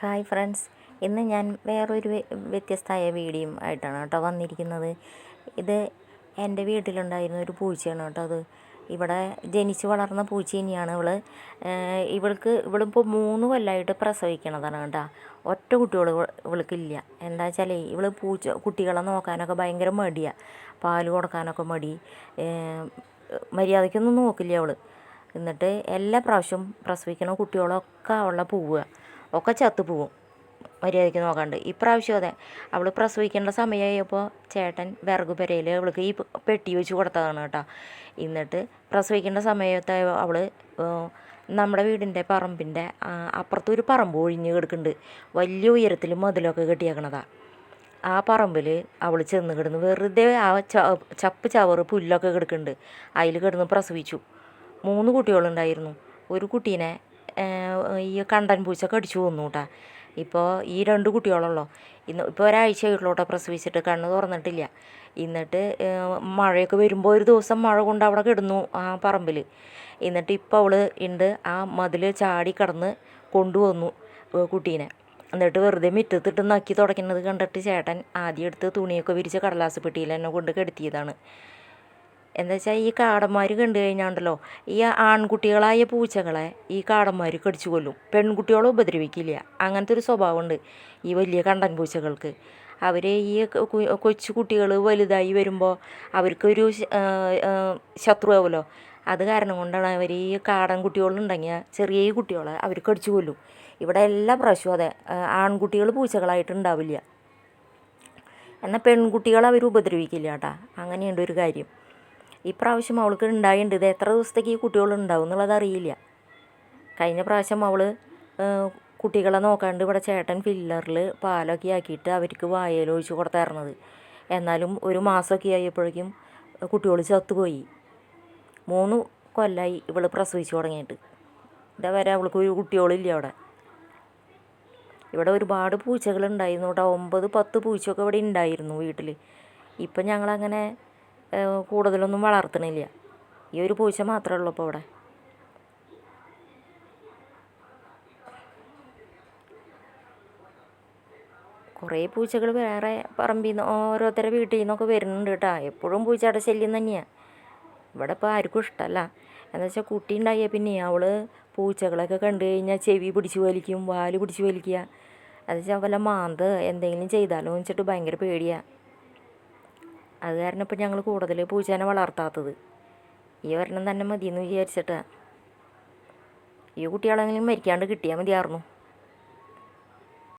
Hi friends. ഇന്ന് ഞാൻ വേറൊരു വ്യ- വ്യത്യസ്തമായ വീഡിയോ ആയിട്ടാണ് കേട്ടോ വന്നിരിക്കുന്നത്. ഇത് എന്റെ വീട്ടിലുണ്ടായിരുന്ന ഒരു പൂച്ചയാണ് കേട്ടോ അത്. ഇവിടെ ജനിച്ച് വളർന്ന പൂച്ച തന്നെയാണ് ഇവൾ. ഇവൾക്ക് ഇവളിപ്പോൾ മൂന്ന് കൊല്ലമായിട്ട് പ്രസവിക്കണതാണ് കേട്ടോ. ഒറ്റ കുട്ടികൾ ഇവൾക്കില്ല. എന്താ വെച്ചാൽ ഇവൾ പൂച്ച കുട്ടികളെ നോക്കാനൊക്കെ ഭയങ്കര മടിയാണ് പാൽ കൊടുക്കാനൊക്കെ മടി. മര്യാദയ്ക്കൊന്നും നോക്കില്ല അവൾ എന്നിട്ട് എല്ലാ പ്രാവശ്യവും പ്രസവിക്കണ കുട്ടികളൊക്കെ അവളെ പോവുക. ഒക്കെ ചത്തുപോകും മര്യാദയ്ക്ക് നോക്കാണ്ട്. ഇപ്രാവശ്യം അതെ. അവൾ പ്രസവിക്കേണ്ട സമയമായപ്പോൾ ചേട്ടൻ വിറക് പെരയിൽ അവൾക്ക് ഈ പെട്ടി വെച്ച് കൊടുത്തതാണ് കേട്ടോ. എന്നിട്ട് പ്രസവിക്കേണ്ട സമയത്ത് അവൾ നമ്മുടെ വീടിന്റെ പറമ്പിന്റെ അപ്പുറത്തൊരു പറമ്പ് ഒഴിഞ്ഞ് കിടക്കുന്നുണ്ട്. വലിയ ഉയരത്തിൽ മതിലൊക്കെ കെട്ടിയേക്കണതാണ് ആ പറമ്പിൽ അവൾ ചെന്ന് കിടന്ന് വെറുതെ ആ ചപ്പ് ചവറ് പുല്ലൊക്കെ കിടക്കുന്നുണ്ട്. അതിൽ കിടന്ന് പ്രസവിച്ചു. മൂന്ന് കുട്ടികളുണ്ടായിരുന്നു. ഒരു കുട്ടീനെ ഈ കണ്ടൻ പൂച്ച കടിച്ചു കൊന്നു കേട്ടാ. ഇപ്പോൾ ഈ രണ്ട് കുട്ടികളുള്ളൂ ഇന്ന് ഇപ്പോൾ ഒരാഴ്ചയായിട്ടുള്ളൂ കേട്ടോ പ്രസവിച്ചിട്ട്. കണ്ണ് തുറന്നിട്ടില്ല. എന്നിട്ട് മഴയൊക്കെ വരുമ്പോൾ ഒരു ദിവസം മഴ കൊണ്ട് അവിടെ കിടന്നു ആ പറമ്പിൽ എന്നിട്ട് ഇപ്പോൾ അവൾ ഉണ്ട് ആ മതിൽ ചാടി കടന്ന് കൊണ്ടുവന്നു കുട്ടീനെ. എന്നിട്ട് വെറുതെ മുറ്റത്തിട്ട് നക്കി തുടയ്ക്കുന്നത് കണ്ടിട്ട് ചേട്ടൻ ആദ്യം എടുത്ത് തുണിയൊക്കെ വിരിച്ച കടലാസ് പെട്ടിയിൽ എന്നെ കൊണ്ട് കെടുത്തിയതാണ്. എന്താ വെച്ചാൽ ഈ കാടന്മാർ കണ്ടു കഴിഞ്ഞാണ്ടല്ലോ ഈ ആൺകുട്ടികളായ പൂച്ചകളെ ഈ കാടന്മാർ കടിച്ചു കൊല്ലും. പെൺകുട്ടികളെ ഉപദ്രവിക്കില്ല. അങ്ങനത്തെ ഒരു സ്വഭാവമുണ്ട് ഈ വലിയ കണ്ടൻ പൂച്ചകൾക്ക്. അവർ ഈ കൊച്ചു കുട്ടികൾ വലുതായി വരുമ്പോൾ അവർക്കൊരു ശത്രുവാവുമല്ലോ അത് കാരണം കൊണ്ടാണ് അവർ ഈ കാടൻ കുട്ടികളുണ്ടെങ്കിൽ ചെറിയ കുട്ടികളെ അവർ കടിച്ചു കൊല്ലും. ഇവിടെ എല്ലാ പ്രാവശ്യവും അതെ ആൺകുട്ടികൾ പൂച്ചകളായിട്ടുണ്ടാവില്ല. എന്നാൽ പെൺകുട്ടികളെ അവർ ഉപദ്രവിക്കില്ല കേട്ടാ അങ്ങനെയുണ്ട് ഒരു കാര്യം. ഇപ്രാവശ്യം അവൾക്ക് ഉണ്ടായിട്ടുണ്ട് ഇത് എത്ര ദിവസത്തേക്ക് ഈ കുട്ടികൾ ഉണ്ടാവും എന്നുള്ളത് അറിയില്ല. കഴിഞ്ഞ പ്രാവശ്യം അവൾ കുട്ടികളെ നോക്കാണ്ട് ഇവിടെ ചേട്ടൻ ഫില്ലറിൽ പാലൊക്കെ ആക്കിയിട്ട് അവർക്ക് വായലൊഴിച്ച് കൊടുത്തായിരുന്നത്. എന്നാലും ഒരു മാസമൊക്കെ ആയപ്പോഴേക്കും കുട്ടികൾ ചത്തുപോയി. മൂന്ന് കൊല്ലായി ഇവൾ പ്രസവിച്ച് തുടങ്ങിയിട്ട്. ഇതേവരെ അവൾക്ക് ഒരു കുട്ടികളില്ല അവിടെ. ഇവിടെ ഒരുപാട് പൂച്ചകളുണ്ടായിരുന്നു കേട്ടോ ഒമ്പത് പത്ത് പൂച്ചയൊക്കെ ഇവിടെ ഉണ്ടായിരുന്നു വീട്ടിൽ ഇപ്പം ഞങ്ങളങ്ങനെ കൂടുതലൊന്നും വളർത്തണില്ല. ഈ ഒരു പൂച്ച മാത്രമേ ഉള്ളൂ ഇപ്പോൾ ഇവിടെ. കുറേ പൂച്ചകൾ വേറെ പറമ്പിൽ നിന്ന് ഓരോരുത്തരുടെ വീട്ടിൽ നിന്നൊക്കെ വരുന്നുണ്ട് കേട്ടോ. എപ്പോഴും പൂച്ചയുടെ ശല്യം തന്നെയാണ് ഇവിടെ ഇപ്പോൾ ആർക്കും ഇഷ്ടമല്ല എന്താ വെച്ചാൽ കുട്ടി ഉണ്ടായ പിന്നെ അവൾ പൂച്ചകളൊക്കെ കണ്ടു കഴിഞ്ഞാൽ ചെവി പിടിച്ച് വലിക്കും വാൽ പിടിച്ച് വലിക്കുക. അത് വെച്ചാൽ വല്ല മാന്ത് എന്തെങ്കിലും ചെയ്താലോ എന്ന് വെച്ചിട്ട് ഭയങ്കര പേടിയാണ് അത് കാരണം ഇപ്പം ഞങ്ങൾ കൂടുതൽ പൂച്ചേനെ വളർത്താത്തത്. ഈ ഒരെണ്ണം തന്നെ മതിയെന്ന് വിചാരിച്ചിട്ടാണ് ഈ കുട്ടികളെങ്കിലും മരിക്കാണ്ട് കിട്ടിയാൽ മതിയായിരുന്നു.